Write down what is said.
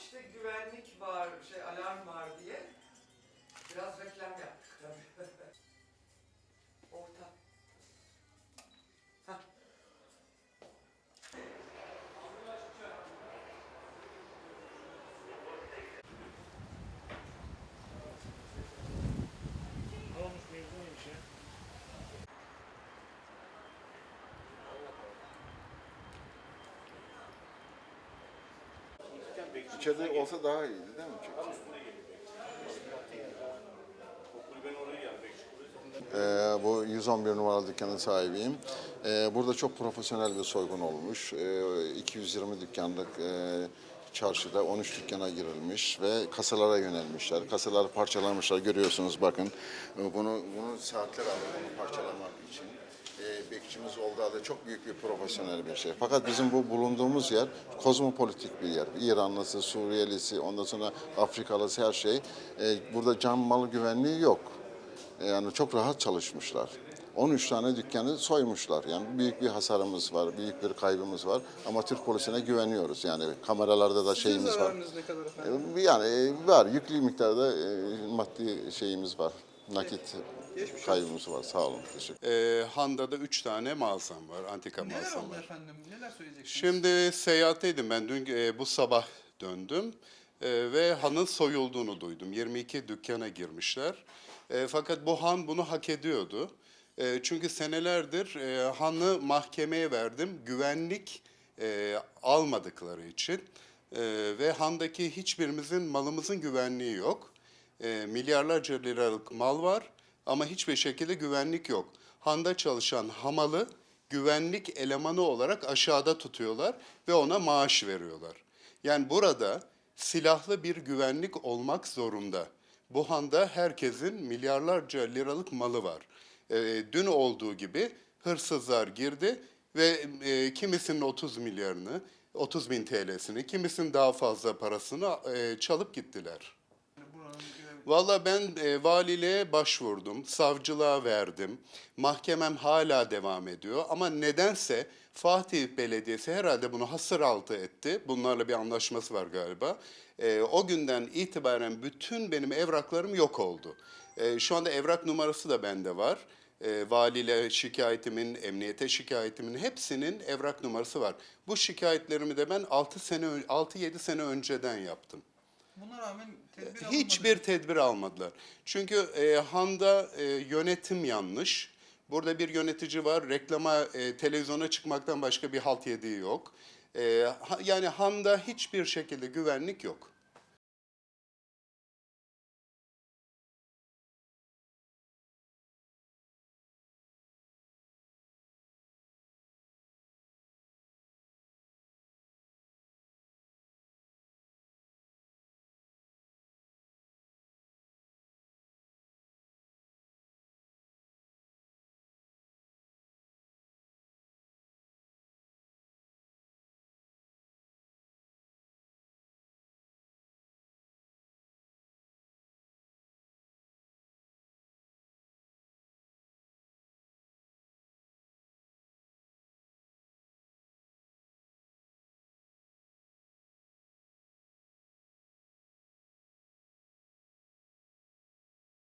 işte güvenlik var, şey alarm var diye biraz reklam yaptık tabii. İçeride olsa daha iyiydi değil mi? Çünkü? Ee, bu 111 numaralı dükkanın sahibiyim. Ee, burada çok profesyonel bir soygun olmuş. Ee, 220 dükkanlık e, çarşıda 13 dükkana girilmiş ve kasalara yönelmişler. Kasaları parçalamışlar görüyorsunuz bakın. Ee, Bunu bunu saatler aldı bunu parçalamak için. Ee, bekçimiz olduğu halde çok büyük bir profesyonel bir şey. Fakat bizim bu bulunduğumuz yer kozmopolitik bir yer. İranlısı, Suriyelisi, ondan sonra Afrikalısı her şey. Ee, burada can mal güvenliği yok. Yani çok rahat çalışmışlar. 13 tane dükkanı soymuşlar. Yani büyük bir hasarımız var, büyük bir kaybımız var. Ama Türk polisine güveniyoruz. Yani kameralarda da şeyimiz var. zararınız ne kadar efendim? Ee, Yani e, var, yüklü miktarda e, maddi şeyimiz var. Nakit Geçmiş kaybımız var. Sağ olun. Teşekkür Ee, Han'da da üç tane mağazam var, antika Neler mağazam oldu var. efendim? Neler söyleyeceksiniz? Şimdi seyahatteydim ben dün e, bu sabah döndüm E, ve Han'ın soyulduğunu duydum. 22 dükkana girmişler. E, fakat bu Han bunu hak ediyordu. E, çünkü senelerdir e, Han'ı mahkemeye verdim güvenlik e, almadıkları için E, ve Han'daki hiçbirimizin malımızın güvenliği yok. E, milyarlarca liralık mal var ama hiçbir şekilde güvenlik yok. Handa çalışan hamalı güvenlik elemanı olarak aşağıda tutuyorlar ve ona maaş veriyorlar. Yani burada silahlı bir güvenlik olmak zorunda. Bu handa herkesin milyarlarca liralık malı var. E, dün olduğu gibi hırsızlar girdi ve e, kimisinin 30 milyarını, 30 bin TL'sini, kimisinin daha fazla parasını e, çalıp gittiler. Valla ben e, valiliğe başvurdum, savcılığa verdim. Mahkemem hala devam ediyor ama nedense Fatih Belediyesi herhalde bunu hasır altı etti. Bunlarla bir anlaşması var galiba. E, o günden itibaren bütün benim evraklarım yok oldu. E, şu anda evrak numarası da bende var. E, valiyle şikayetimin, emniyete şikayetimin hepsinin evrak numarası var. Bu şikayetlerimi de ben 6 sene 6-7 sene önceden yaptım. Buna rağmen tedbir Hiçbir tedbir almadılar. Çünkü e, Han'da e, yönetim yanlış. Burada bir yönetici var, reklama, e, televizyona çıkmaktan başka bir halt yediği yok. E, ha- yani Han'da hiçbir şekilde güvenlik yok.